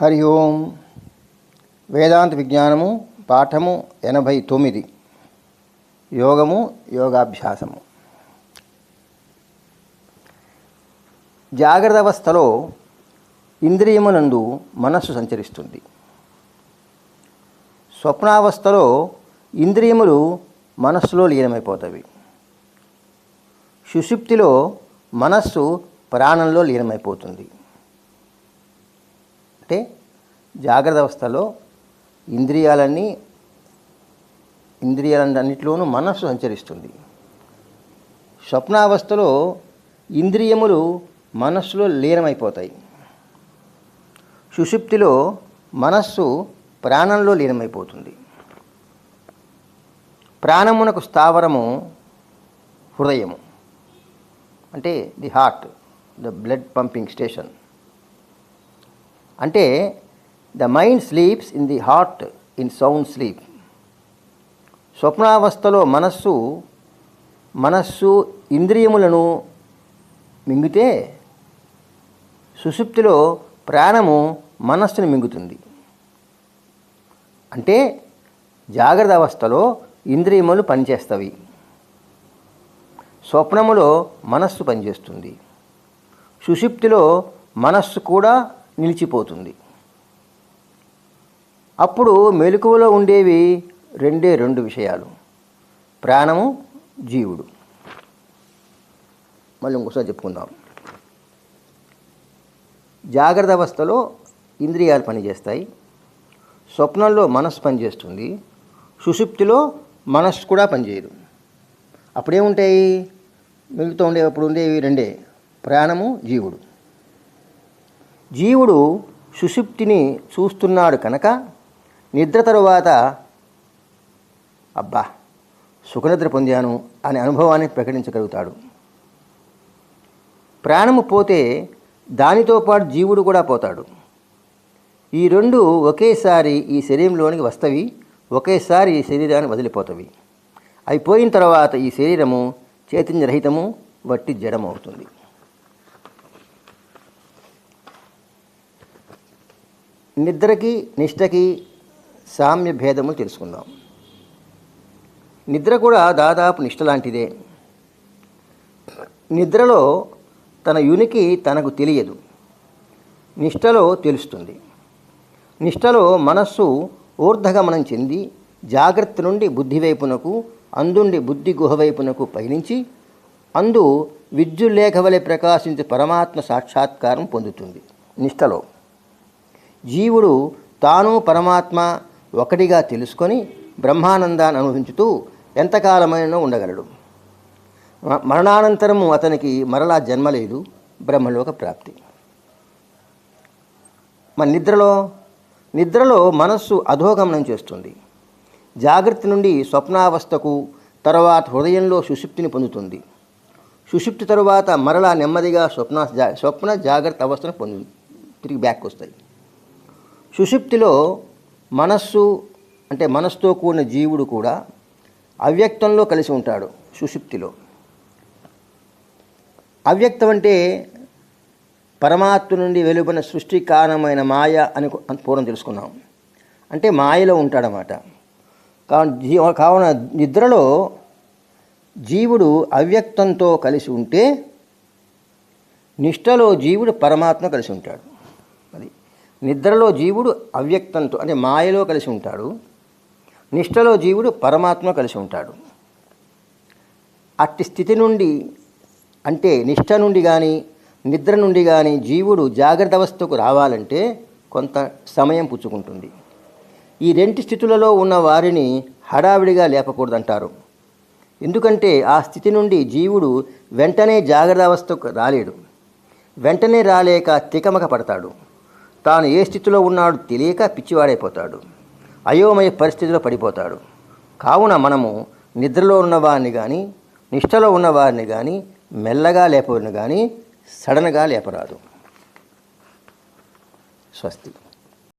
హరి ఓం. వేదాంత విజ్ఞానము పాఠము ఎనభై తొమ్మిది. యోగము యోగాభ్యాసము. జాగ్రత్త అవస్థలో ఇంద్రియమునందు మనస్సు సంచరిస్తుంది. స్వప్నావస్థలో ఇంద్రియములు మనస్సులో లీనమైపోతాయి. సుషుప్తిలో మనస్సు ప్రాణంలో లీనమైపోతుంది. అంటే జాగ్రత్త అవస్థలో ఇంద్రియాలన్నీ ఇంద్రియాలన్నింటిలోనూ మనస్సు సంచరిస్తుంది. స్వప్నావస్థలో ఇంద్రియములు మనస్సులో లీనమైపోతాయి. సుషుప్తిలో మనస్సు ప్రాణంలో లీనమైపోతుంది. ప్రాణమునకు స్థావరము హృదయము. అంటే the heart the blood pumping station. అంటే the mind sleeps in the heart in sound sleep స్వప్నావస్థలో మనస్సు మనస్సు ఇంద్రియములను మింగితే సుషుప్తిలో ప్రాణము మనస్సును మింగుతుంది. అంటే జాగ్రత్త అవస్థలో ఇంద్రియములు పనిచేస్తవి. స్వప్నములో మనస్సు పనిచేస్తుంది. సుషుప్తిలో మనస్సు కూడా నిలిచిపోతుంది. అప్పుడు మెలకువలో ఉండేవి రెండే రెండు విషయాలు. ప్రాణము జీవుడు. మళ్ళీ ఇంకోసారి చెప్పుకుందాం. జాగ్రత్త అవస్థలో ఇంద్రియాలు పనిచేస్తాయి. స్వప్నంలో మనస్సు పనిచేస్తుంది. సుషుప్తిలో మనస్సు కూడా పనిచేయదు. అప్పుడేముంటాయి? మిగులుతూ ఉండేటప్పుడు ఉండేవి రెండే. ప్రాణము జీవుడు. జీవుడు సుషుప్తిని చూస్తున్నాడు కనుక నిద్ర తరువాత అబ్బా సుఖనిద్ర పొందాను అనే అనుభవాన్ని ప్రకటించగలుగుతాడు. ప్రాణము పోతే దానితో పాటు జీవుడు కూడా పోతాడు. ఈ రెండు ఒకేసారి ఈ శరీరంలోనికి వస్తవి ఒకేసారి ఈ శరీరాన్ని వదిలిపోతవి. అయిపోయిన తర్వాత ఈ శరీరము చైతన్యరహితము వట్టి జడమవుతుంది. నిద్రకి నిష్టకి సామ్య భేదము తెలుసుకుందాం. నిద్ర కూడా దాదాపు నిష్ట లాంటిదే. నిద్రలో తన యునికి తనకు తెలియదు. నిష్టలో తెలుస్తుంది. నిష్టలో మనస్సు ఊర్ధగమనం చెంది జాగ్రత్త నుండి బుద్ధి వైపునకు అందుండి బుద్ధి గుహ వైపునకు పయనించి అందు విద్యుల్లేఖ వలె ప్రకాశించే పరమాత్మ సాక్షాత్కారం పొందుతుంది. నిష్టలో జీవుడు తాను పరమాత్మ ఒకటిగా తెలుసుకొని బ్రహ్మానందాన్ని అనుభవించుతూ ఎంతకాలమైనా ఉండగలడు. మరణానంతరము అతనికి మరలా జన్మ లేదు బ్రహ్మలోక ప్రాప్తి. మన నిద్రలో? నిద్రలో మనస్సు అధోగమనం చేస్తుంది. జాగ్రత్త నుండి స్వప్నావస్థకు తర్వాత హృదయంలో సుషుప్తిని పొందుతుంది. సుషుప్తి తరువాత మరలా నెమ్మదిగా స్వప్న జా- స్వప్న జాగ్రత్త అవస్థను పొందు తిరిగి బ్యాక్ వస్తాయి సుషుప్తిలో మనస్సు అంటే మనస్సుతో కూడిన జీవుడు కూడా అవ్యక్తంలో కలిసి ఉంటాడు సుషుప్తిలో. అవ్యక్తం అంటే పరమాత్మ నుండి వెలువడిన సృష్టి కారణమైన మాయ అని పూర్వం తెలుసుకున్నాం. అంటే మాయలో ఉంటాడనమాట కావున కావున నిద్రలో జీవుడు అవ్యక్తంతో కలిసి ఉంటే నిష్టలో జీవుడు పరమాత్మ కలిసి ఉంటాడు. నిద్రలో జీవుడు అవ్యక్తంతో అంటే మాయలో కలిసి ఉంటాడు. నిష్టలో జీవుడు పరమాత్మ కలిసి ఉంటాడు. అట్టి స్థితి నుండి అంటే నిష్ట నుండి కానీ నిద్ర నుండి కానీ జీవుడు జాగ్రత్త అవస్థకు రావాలంటే కొంత సమయం పుచ్చుకుంటుంది. ఈ రెండు స్థితులలో ఉన్న వారిని హడావిడిగా లేపకూడదంటారు. ఎందుకంటే ఆ స్థితి నుండి జీవుడు వెంటనే జాగ్రత్త అవస్థకు రాలేడు. వెంటనే రాలేక తికమక పడతాడు. తాను ఏ స్థితిలో ఉన్నాడో తెలియక పిచ్చివాడైపోతాడు. అయోమయ పరిస్థితిలో పడిపోతాడు. కావున మనము నిద్రలో ఉన్నవారిని కానీ నిష్టలో ఉన్నవారిని కానీ మెల్లగా లేపవని కానీ సడన్గా లేపరాదు. స్వస్తి.